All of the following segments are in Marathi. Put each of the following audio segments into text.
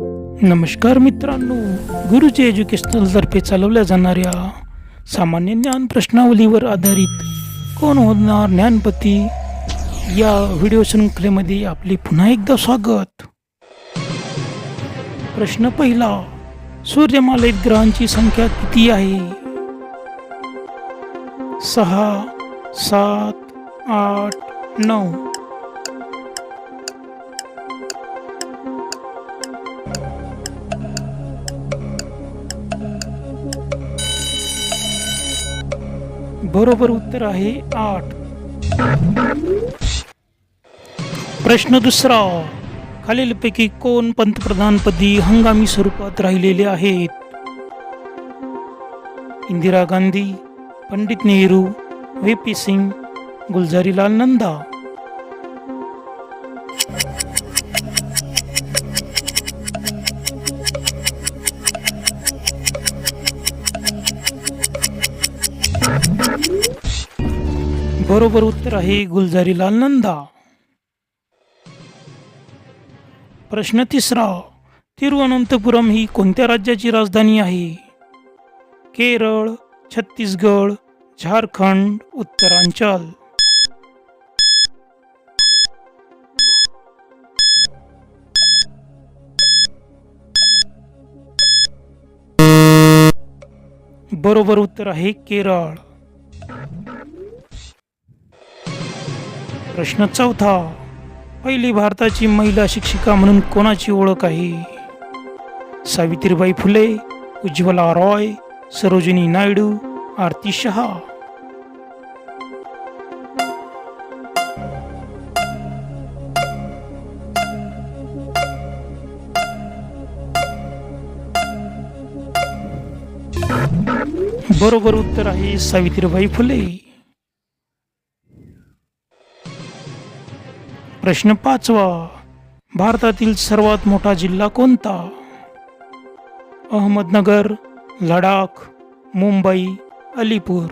नमस्कार मित्रांनो गुरुजी एज्युकेशनलतर्फे चालवल्या जाणाऱ्या सामान्य ज्ञान प्रश्नावलीवर आधारित कोण होणार ज्ञानपती? या व्हिडिओ शृंखलेमध्ये आपले पुन्हा एकदा स्वागत. प्रश्न पहिला सूर्यमालेत ग्रहांची संख्या किती आहे? सहा सात आठ नऊ. बरोबर उत्तर आहे आठ. प्रश्न दुसरा. खालीलपैकी कोण पंतप्रधानपदी हंगामी स्वरूपात राहिलेले आहेत? Indira Gandhi Pandit Nehru V P Singh Gulzarilal Nanda. बरोबर उत्तर आहे गुलजारीलाल नंदा. प्रश्न तिसरा तिरुवनंतपुरम ही कोणत्या राज्याची राजधानी आहे? केरळ छत्तीसगड झारखंड उत्तरांचल. बरोबर उत्तर आहे केरळ. प्रश्न चौथा पहिली भारताची महिला शिक्षिका म्हणून कोणाची ओळख आहे? सावित्रीबाई फुले उज्ज्वला रॉय सरोजिनी नायडू आरती शहा. बरोबर उत्तर आहे सावित्रीबाई फुले. प्रश्न पाचवा. भारतातील सर्वात मोठा जिल्हा कोणता? अहमदनगर लडाख मुंबई अलीपूर.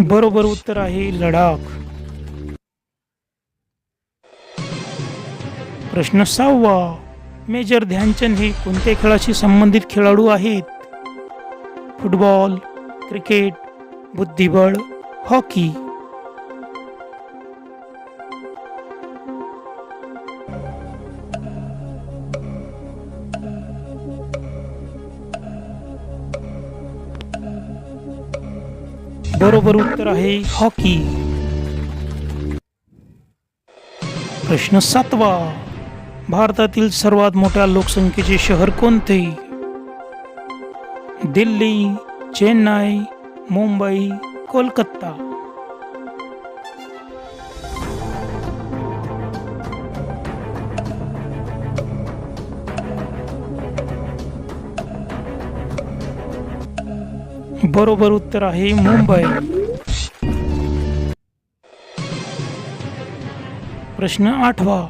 बरोबर उत्तर आहे लडाख. प्रश्न सहावा. मेजर ध्यानचंद हे कोणत्या खेळाशी संबंधित खेळाडू आहेत? फुटबॉल क्रिकेट बुद्धिबळ हॉकी. बरोबर उत्तर आहे हॉकी. प्रश्न सातवा. भारतातील सर्वात मोठ्या लोकसंख्येचे शहर कोणते? दिल्ली चेन्नई मुंबई कोलकाता. बरोबर उत्तर आहे मुंबई. प्रश्न आठवा.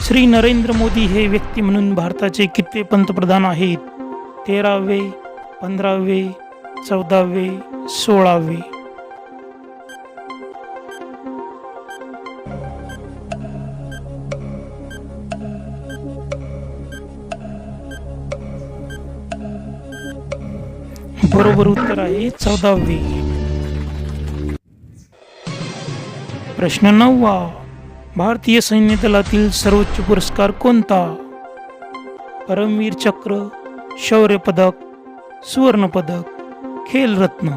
श्री नरेंद्र मोदी हे व्यक्ती म्हणून भारताचे कितवे पंतप्रधान आहेत? तेरावे पंधरावे चौदावे सोळावे. बरोबर उत्तर आहे चौदावे. प्रश्न नववा. भारतीय सैन्य दलातील सर्वोच्च पुरस्कार कोणता? परमवीर चक्र शौर्य पदक सुवर्ण पदक खेल रत्न.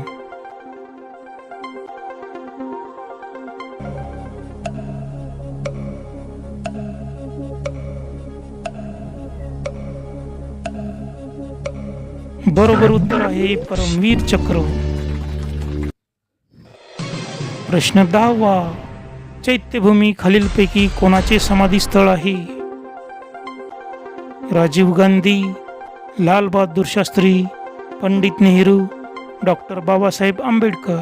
बरोबर उत्तर आहे परमवीर चक्र. प्रश्न दहावा. चैत्यभूमी खालीलपैकी कोणाचे समाधीस्थळ आहे? राजीव गांधी लाल बहादूर शास्त्री पंडित नेहरू डॉक्टर बाबासाहेब आंबेडकर.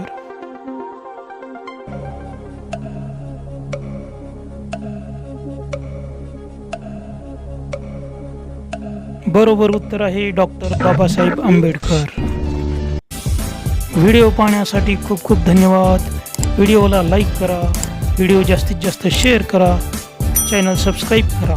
बरोबर उत्तर आहे डॉक्टर बाबासाहेब आंबेडकर. व्हिडिओ पाहण्यासाठी खूप खूप धन्यवाद. व्हिडिओला लाईक करा. व्हिडिओ जास्तीत जास्त शेअर करा. चॅनल सबस्क्राईब करा.